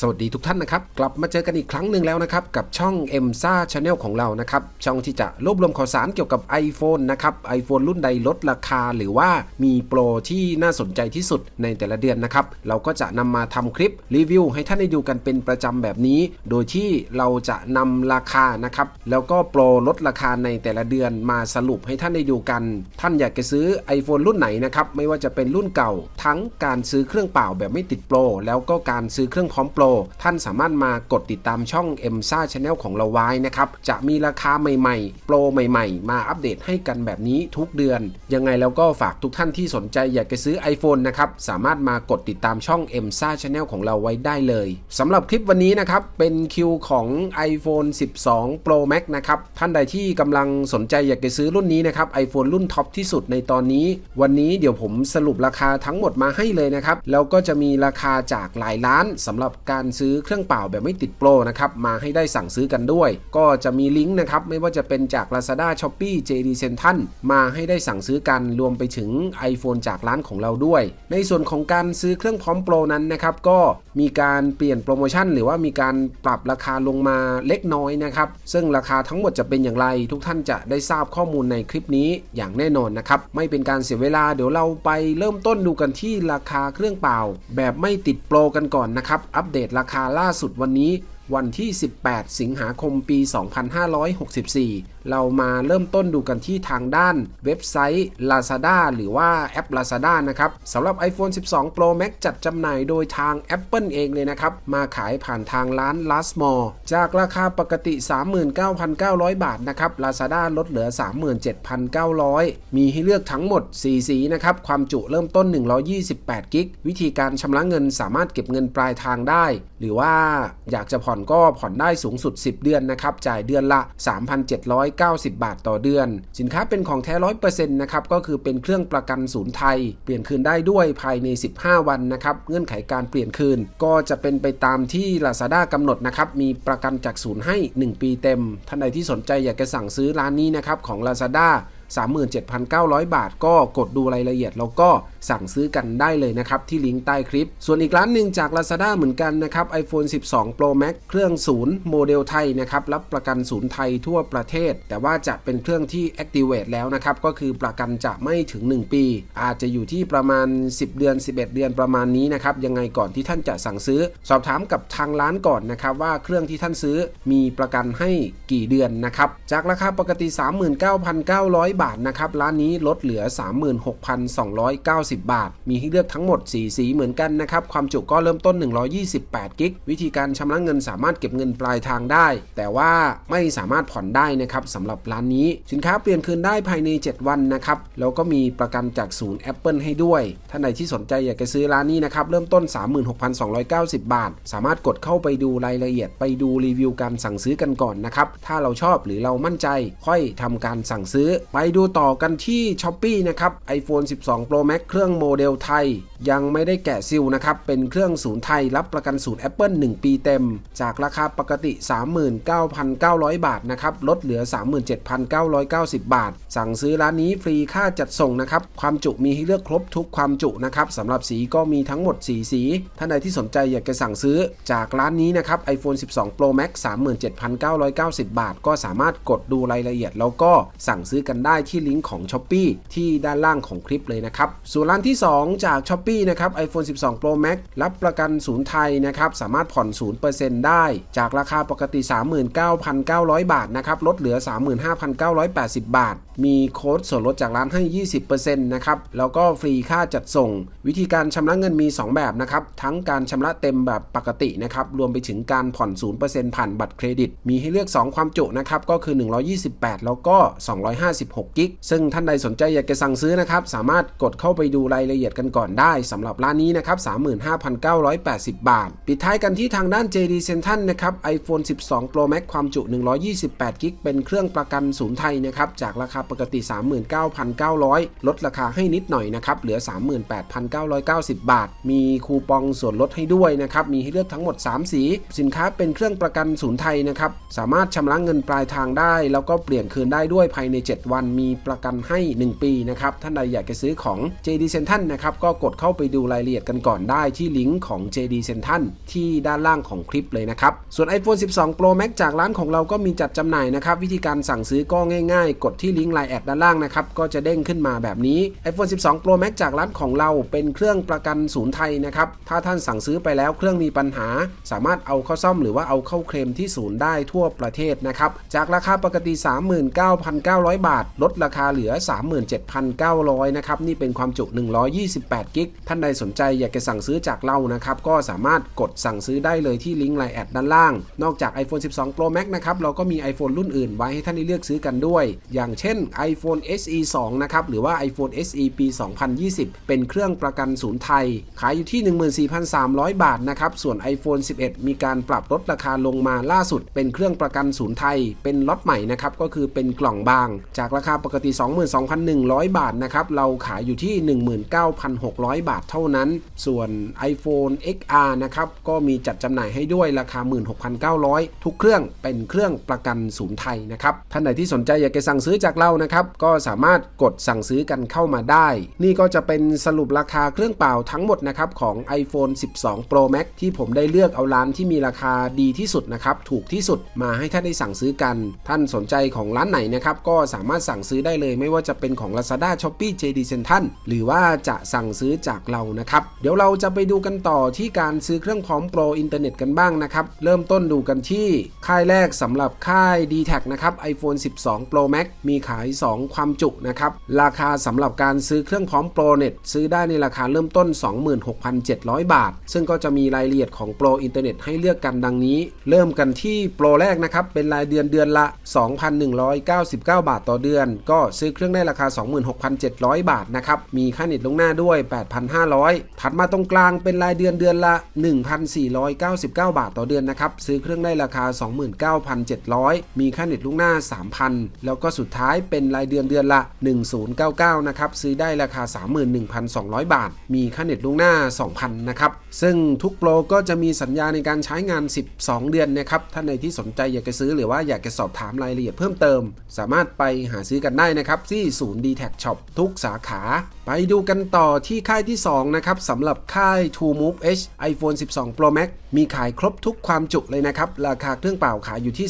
สวัสดีทุกท่านนะครับ กลับมาเจอกันอีกครั้งหนึ่งแล้วนะครับ กับช่อง m s a Channel ของเรานะครับ ช่องที่จะรวบรวมข่าวสารเกี่ยวกับ iPhone นะครับ iPhone รุ่นใดลดราคาหรือว่ามีโปรที่น่าสนใจที่สุดในแต่ละเดือนนะครับ เราก็จะนำมาทำคลิปรีวิวให้ท่านได้ดูกันเป็นประจำแบบนี้ โดยที่เราจะนำราคานะครับ แล้วก็โปรลดราคาในแต่ละเดือนมาสรุปให้ท่านได้ดูกัน ท่านอยากจะซื้อ iPhone รุ่นไหนนะครับไม่ว่าจะเป็นรุ่นเก่า ทั้งการซื้อเครื่องเปล่าแบบไม่ติดโปรแล้วก็การซื้อเครื่องพร้อมโปรท่านสามารถมากดติดตามช่อง m s a Channel ของเราไว้นะครับ จะมีราคาใหม่ๆ โปรใหม่ๆ มาอัปเดตให้กันแบบนี้ทุกเดือน ยังไงแล้วก็ฝากทุกท่านที่สนใจอยากจะซื้อ iPhone นะครับ สามารถมากดติดตามช่อง m s a Channel ของเราไว้ได้เลยสำหรับคลิปวันนี้นะครับ เป็นคิวของ iPhone 12 Pro Max นะครับ ท่านใดที่กำลังสนใจอยากจะซื้อรุ่นนี้นะครับ iPhone รุ่นท็อปที่สุดในตอนนี้ วันนี้เดี๋ยวผมสรุปราคาทั้งหมดมาให้เลยนะครับ แล้วก็จะมีราคาจากหลายล้านสำหรับการการซื้อเครื่องเป่าแบบไม่ติดโปรนะครับมาให้ได้สั่งซื้อกันด้วย ก็จะมีลิงก์นะครับไม่ว่าจะเป็นจาก Lazada, Shopee, JD Central มาให้ได้สั่งซื้อกันรวมไปถึง iPhone จากร้านของเราด้วย ในส่วนของการซื้อเครื่องพร้อมโปรนั้นนะครับก็มีการเปลี่ยนโปรโมชั่น หรือว่ามีการปรับราคาลงมาเล็กน้อยนะครับซึ่งราคาทั้งหมดจะเป็นอย่างไร ทุกท่านจะได้ทราบข้อมูลในคลิปนี้อย่างแน่นอนนะครับไม่เป็นการเสียเวลาเดี๋ยวเราไปเริ่มต้นดูกันที่ราคาเครื่องเป่า แบบไม่ติดโปรกันก่อนนะครับอัปเดตราคาล่าสุดวันนี้วันที่ 18 สิงหาคมปี 2564 เรามาเริ่มต้นดูกันที่ทางด้านเว็บไซต์ Lazada หรือว่าแอป Lazada นะครับสำหรับ iPhone 12 Pro Max จัดจำหน่ายโดยทาง Apple เองเลยนะครับ มาขายผ่านทางร้าน Last Mall จากราคาปกติ 39,900 บาทนะครับ Lazada ลดเหลือ 37,900 มีให้เลือกทั้งหมด 4 สีนะครับ ความจุเริ่มต้น 128 กิก วิธีการชำระเงินสามารถเก็บเงินปลายทางได้ หรือว่าอยากจะผ่อนก็ผ่อนได้สูงสุด 10 เดือนนะครับ จ่ายเดือนละ 3,700 3,790 บาทต่อเดือน สินค้าเป็นของแท้100%นะครับก็คือเป็นเครื่องประกันศูนย์ไทย เปลี่ยนคืนได้ด้วยภายใน 15 วันนะครับเงื่อนไขการเปลี่ยนคืน ก็จะเป็นไปตามที่ Lazada กำหนดนะครับมีประกันจากศูนย์ให้ 1 ปีเต็ม ท่านใดที่สนใจอยากจะสั่งซื้อร้านนี้นะครับของ Lazada 37,900 บาทก็กดดูรายละเอียดแล้วก็ สั่งซื้อกันได้เลยนะครับ ที่ลิงก์ใต้คลิป ส่วนอีกร้านหนึ่งจาก Lazada เหมือนกันนะครับ iPhone 12 Pro Max เครื่องศูนย์โมเดลไทยนะครับรับประกันศูนย์ไทยทั่วประเทศ แต่ว่าจะเป็นเครื่องที่ Activate แล้วนะครับก็คือประกันจะไม่ถึง 1 ปี อาจจะอยู่ที่ประมาณ 10 เดือน 11 เดือนประมาณนี้นะครับยังไงก่อนที่ท่านจะสั่งซื้อ สอบถามกับทางร้านก่อนนะครับว่าเครื่องที่ท่านซื้อมีประกันให้กี่เดือนนะครับจากราคาปกติ 39,900 บาทนะครับร้านนี้ลดเหลือ 36,290บาท มีให้เลือกทั้งหมด 4 สีเหมือนกันนะครับ ความจุก็เริ่มต้น 128 กิก วิธีการชำระเงินสามารถเก็บเงินปลายทางได้ แต่ว่าไม่สามารถผ่อนได้นะครับสำหรับร้านนี้ สินค้าเปลี่ยนคืนได้ภายใน 7 วันนะครับ แล้วก็มีประกันจากศูนย์ Apple ให้ด้วย ท่านใดที่สนใจอยากจะซื้อร้านนี้นะครับ เริ่มต้น 36,290 บาท สามารถกดเข้าไปดูรายละเอียดไปดูรีวิวการสั่งซื้อกันก่อนนะครับ ถ้าเราชอบหรือเรามั่นใจ ค่อยทำการสั่งซื้อ ไปดูต่อกันที่ s h อ p e e นะครับ iPhone 12 Pro Max เครื่องโมเดลไทย ยังไม่ได้แกะซิลนะครับ เป็นเครื่องศูนย์ไทยรับประกันศูนย์ Apple 1 ปีเต็ม จากราคาปกติ 39,900 บาทนะครับ ลดเหลือ 37,990 บาท สั่งซื้อร้านนี้ฟรีค่าจัดส่งนะครับ ความจุมีให้เลือกครบทุกความจุนะครับสำหรับสีก็มีทั้งหมด 4 สี ท่านใดที่สนใจอยากจะสั่งซื้อจากร้านนี้นะครับ iPhone 12 Pro Max 37,990 บาท ก็สามารถกดดูรายละเอียด แล้วก็สั่งซื้อกันได้ที่ลิงก์ของ s h อ p e e ที่ด้านล่างของคลิปเลยนะครับส่วนร้านที่ 2 จาก s h อ p e e นะครับ iPhone 12 Pro Max รับประกันศูนย์ไทยนะครับ สามารถผ่อน 0%ได้ จากราคาปกติ 39,900 บาทนะครับ ลดเหลือ 35,980 บาท มีโค้ดส่วนลดจากร้านให้ 20%นะครับ แล้วก็ฟรีค่าจัดส่ง วิธีการชำระเงินมี 2 แบบนะครับ ทั้งการชำระเต็มแบบปกตินะครับ รวมไปถึงการผ่อน 0%ผ่านบัตรเครดิต มีให้เลือก 2 ความจุนะครับ ก็คือ 128 แล้วก็ 256 กิก ซึ่งท่านใดสนใจอยากจะสั่งซื้อนะครับ สามารถกดเข้าไปดููรายละเอียดกันก่อนได้สำหรับร้านนี้นะครับ 35,980 บาท ปิดท้ายกันที่ทางด้าน JD Central นะครับ iPhone 12 Pro Max ความจุ 128กิกเป็นเครื่องประกันศูนย์ไทยนะครับ จากราคาปกติ 39,900 ลดราคาให้นิดหน่อยนะครับ เหลือ 38,990 บาท มีคูปองส่วนลดให้ด้วยนะครับ มีให้เลือกทั้งหมด 3 สี สินค้าเป็นเครื่องประกันศูนย์ไทยนะครับ สามารถชำระเงินปลายทางได้ แล้วก็เปลี่ยนคืนได้ด้วยภายใน 7 วัน มีประกันให้ 1 ปีนะครับ ท่านใดอยากจะซื้อของ JD Central นะครับก็กดเข้าไปดูรายละเอียดกันก่อนได้ที่ลิงก์ของ JD Central ที่ด้านล่างของคลิปเลยนะครับ ส่วน iPhone 12 Pro Max จากร้านของเราก็มีจัดจำหน่ายนะครับ วิธีการสั่งซื้อก็ง่ายๆ กดที่ลิงก์ Line แอดด้านล่างนะครับ ก็จะเด้งขึ้นมาแบบนี้ iPhone 12 Pro Max จากร้านของเราเป็นเครื่องประกันศูนย์ไทยนะครับ ถ้าท่านสั่งซื้อไปแล้วเครื่องมีปัญหา สามารถเอาเข้าซ่อมหรือว่าเอาเข้าเคลมที่ศูนย์ได้ทั่วประเทศนะครับ จากราคาปกติ 39,900 บาท ลดราคาเหลือ 37,900 นะครับ นี่เป็นความจุ128 กิก ท่านใดสนใจอยากจะสั่งซื้อจากเรานะครับ ก็สามารถกดสั่งซื้อได้เลยที่ลิงก์ไลน์แอดด้านล่าง นอกจาก iPhone 12 Pro Max นะครับ เราก็มี iPhone รุ่นอื่นไว้ให้ท่านได้เลือกซื้อกันด้วย อย่างเช่น iPhone SE 2 นะครับ หรือว่า iPhone SE ปี 2020 เป็นเครื่องประกันศูนย์ไทย ขายอยู่ที่ 14,300 บาทนะครับ ส่วน iPhone 11 มีการปรับลดราคาลงมาล่าสุด เป็นเครื่องประกันศูนย์ไทย เป็นล็อตใหม่นะครับ ก็คือเป็นกล่องบาง จากราคาปกติ 22,100 บาทนะครับ เราขายอยู่ที่19,600 บาทเท่านั้น ส่วน iPhone XR นะครับก็มีจัดจำหน่ายให้ด้วยราคา 16,900 ทุกเครื่องเป็นเครื่องประกันศูนย์ไทยนะครับท่านไหนที่สนใจอยากจะสั่งซื้อจากเรานะครับก็สามารถกดสั่งซื้อกันเข้ามาได้ นี่ก็จะเป็นสรุปราคาเครื่องเปล่าทั้งหมดนะครับของ iPhone 12 Pro Max ที่ผมได้เลือกเอาร้านที่มีราคาดีที่สุดนะครับถูกที่สุดมาให้ท่านได้สั่งซื้อกัน ท่านสนใจของร้านไหนนะครับก็สามารถสั่งซื้อได้เลย ไม่ว่าจะเป็นของ Lazada, Shopee, JD Central หรือว่าจะสั่งซื้อจากเรานะครับ เดี๋ยวเราจะไปดูกันต่อที่การซื้อเครื่องพร้อมโปรอินเทอร์เน็ตกันบ้างนะครับ เริ่มต้นดูกันที่ค่ายแรกสำหรับค่าย d t แทนะครับ iPhone 12 Pro Max มีขาย 2 ความจุนะครับ ราคาสำหรับการซื้อเครื่องพร้อมโปรเน็ตซื้อได้ในราคาเริ่มต้น 26,700 บาท ซึ่งก็จะมีรายละเอียดของโปรอินเทอร์เน็ตให้เลือกกันดังนี้ เริ่มกันที่โปรแรกนะครับ เป็นรายเดือนเดือนละ 2,199 บาทต่อเดือน ก็ซื้อเครื่องได้ราคา 26,700 บาทนะครับ มีค่าเน็ตลงหน้าด้วย 8,500 ถัดมาตรงกลางเป็นรายเดือนเดือนละ 1,499 บาทต่อเดือนนะครับ ซื้อเครื่องได้ราคา 29,700 มีค่าเน็ตลงหน้า 3,000 แล้วก็สุดท้ายเป็นรายเดือนเดือนละ 1099 นะครับ ซื้อได้ราคา 31,200 บาท มีค่าเน็ตลงหน้า 2,000 นะครับ ซึ่งทุกโปรก็จะมีสัญญาในการใช้งาน 12 เดือนนะครับ ท่านในที่สนใจอยากจะซื้อหรือว่าอยากจะสอบถามรายละเอียดเพิ่มเติม สามารถไปหาซื้อกันได้นะครับ ที่ศูนย์ d t แท Shop ทุกสาขา ไปดูกันต่อที่ค่ายที่ 2 นะครับสำหรับค่าย True Move H iPhone 12 Pro Max มีขายครบทุกความจุเลยนะครับ ราคาเครื่องเปล่าขายอยู่ที่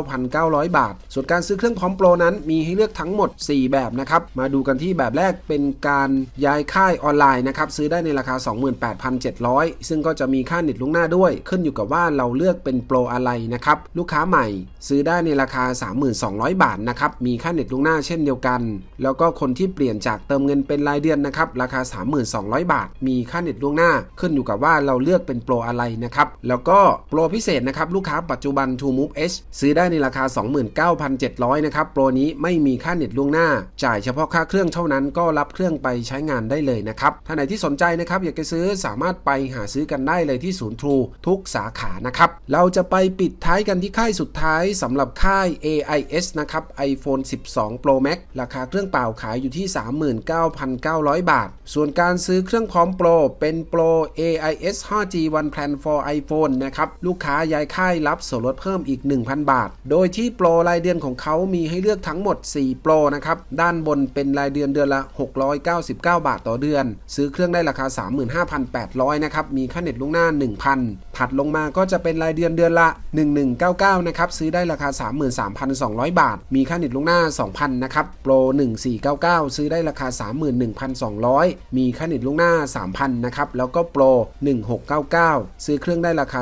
39,900 บาท ส่วนการซื้อเครื่องพร้อมโปรนั้นมีให้เลือกทั้งหมด 4 แบบนะครับ มาดูกันที่แบบแรกเป็นการย้ายค่ายออนไลน์นะครับซื้อได้ในราคา 28,700ซึ่งก็จะมีค่าเน็ตลุงหน้าด้วย ขึ้นอยู่กับว่าเราเลือกเป็นโปรอะไรนะครับ ลูกค้าใหม่ ซื้อได้ในราคา 3,200 บาทนะครับ มีค่าเน็ตลุงหน้าเช่นเดียวกัน แล้วก็คนที่เปลี่ยนจากเติมเงินเป็นรายเดือนนะครับ ราคา 3,200 บาท มีค่าเน็ตล่วงหน้า ขึ้นอยู่กับว่าเราเลือกเป็นโปรอะไรนะครับ แล้วก็โปรพิเศษนะครับลูกค้าปัจจุบัน True Move H ซื้อได้ในราคา 29,700 นะครับ โปรนี้ไม่มีค่าเน็ตล่วงหน้า จ่ายเฉพาะค่าเครื่องเท่านั้นก็รับเครื่องไปใช้งานได้เลยนะครับ ท่านไหนที่สนใจนะครับอยากจะซื้อสามารถไปหาซื้อกันได้เลยที่ศูนย์ True ทุกสาขานะครับ เราจะไปปิดท้ายกันที่ค่ายสุดท้ายสำหรับค่าย AIS นะครับ iPhone 12 Pro Max ราคาเครื่องเปล่าขายอยู่ที่ 39,900 บาท ส่วนการซื้อเครื่องพร้อมโปรเป็นโปร AIS 5G One Plan for iPhone นะครับ ลูกค้าย้ายค่ายรับส่วนลดเพิ่มอีก 1,000 บาท โดยที่โปรรายเดือนของเขามีให้เลือกทั้งหมด 4 โปรนะครับ ด้านบนเป็นรายเดือนเดือนละ 699 บาทต่อเดือน ซื้อเครื่องได้ราคา 35,800 100นะครับมีค่าเน็ตล่วงหน้า 1,000 ถัดลงมาก็จะเป็นรายเดือนเดือนละ 1199 นะครับ ซื้อได้ราคา 33,200 บาท มีค่าเน็ตลงหน้า 2,000 นะครับ โปร 1499 ซื้อได้ราคา 31,200 มีค่าเน็ตลงหน้า 3,000 นะครับ แล้วก็โปร 1699 ซื้อเครื่องได้ราคา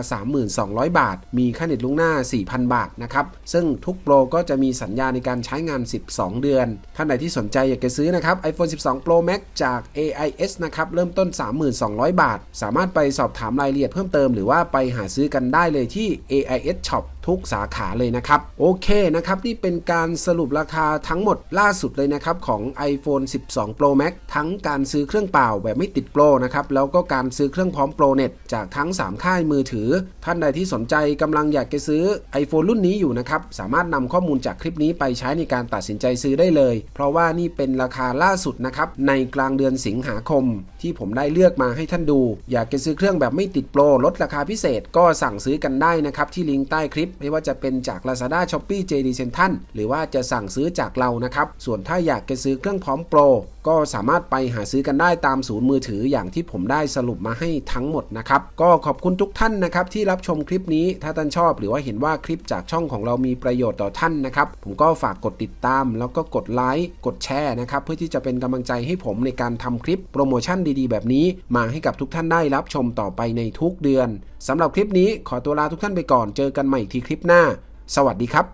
3200 บาท มีค่าเน็ตลงหน้า 4,000 บาท นะครับ ซึ่งทุกโปรก็จะมีสัญญาในการใช้งาน 12 เดือน ท่านไหนที่สนใจอยากจะซื้อนะครับ iPhone 12 Pro Max จาก AIS นะครับ เริ่มต้น 3200 บาท สามารถไปสอบถามรายละเอียดเพิ่มเติมหรือว่าไปหาซื้อกันได้เลยที่ AIS Shop ทุกสาขาเลยนะครับ โอเคนะครับ นี่เป็นการสรุปราคาทั้งหมดล่าสุดเลยนะครับ ของ iPhone 12 Pro Max ทั้งการซื้อเครื่องเปล่าแบบไม่ติดโปรนะครับ แล้วก็การซื้อเครื่องพร้อมโปรเน็ตจากทั้ง 3 ค่ายมือถือ ท่านใดที่สนใจกำลังอยากจะซื้อ iPhone รุ่นนี้อยู่นะครับ สามารถนำข้อมูลจากคลิปนี้ไปใช้ในการตัดสินใจซื้อได้เลย เพราะว่านี่เป็นราคาล่าสุดนะครับในกลางเดือนสิงหาคม ที่ผมได้เลือกมาให้ท่านดู อยากจะซื้อเครื่องแบบไม่ติดโปรลดราคาพิเศษก็สั่งซื้อกันได้นะครับที่ลิงก์ใต้คลิปไม่ว่าจะเป็นจาก Lazada, Shopee, JD Central หรือว่าจะสั่งซื้อจากเรานะครับ ส่วนถ้าอยากจะซื้อเครื่องพร้อมโปรก็สามารถไปหาซื้อกันได้ตามศูนย์มือถืออย่างที่ผมได้สรุปมาให้ทั้งหมดนะครับ ก็ขอบคุณทุกท่านนะครับที่รับชมคลิปนี้ถ้าท่านชอบหรือว่าเห็นว่าคลิปจากช่องของเรามีประโยชน์ต่อท่านนะครับ ผมก็ฝากกดติดตาม แล้วก็กดไลค์กดแชร์นะครับ เพื่อที่จะเป็นกำลังใจให้ผมในการทำคลิปโปรโมชั่นดีๆ แบบนี้ มาให้กับทุกท่านได้รับชมต่อไปในทุกเดือนสำหรับคลิปนี้ขอตัวลาทุกท่านไปก่อนเจอกันใหม่อีทีคลิปหน้า สวัสดีครับ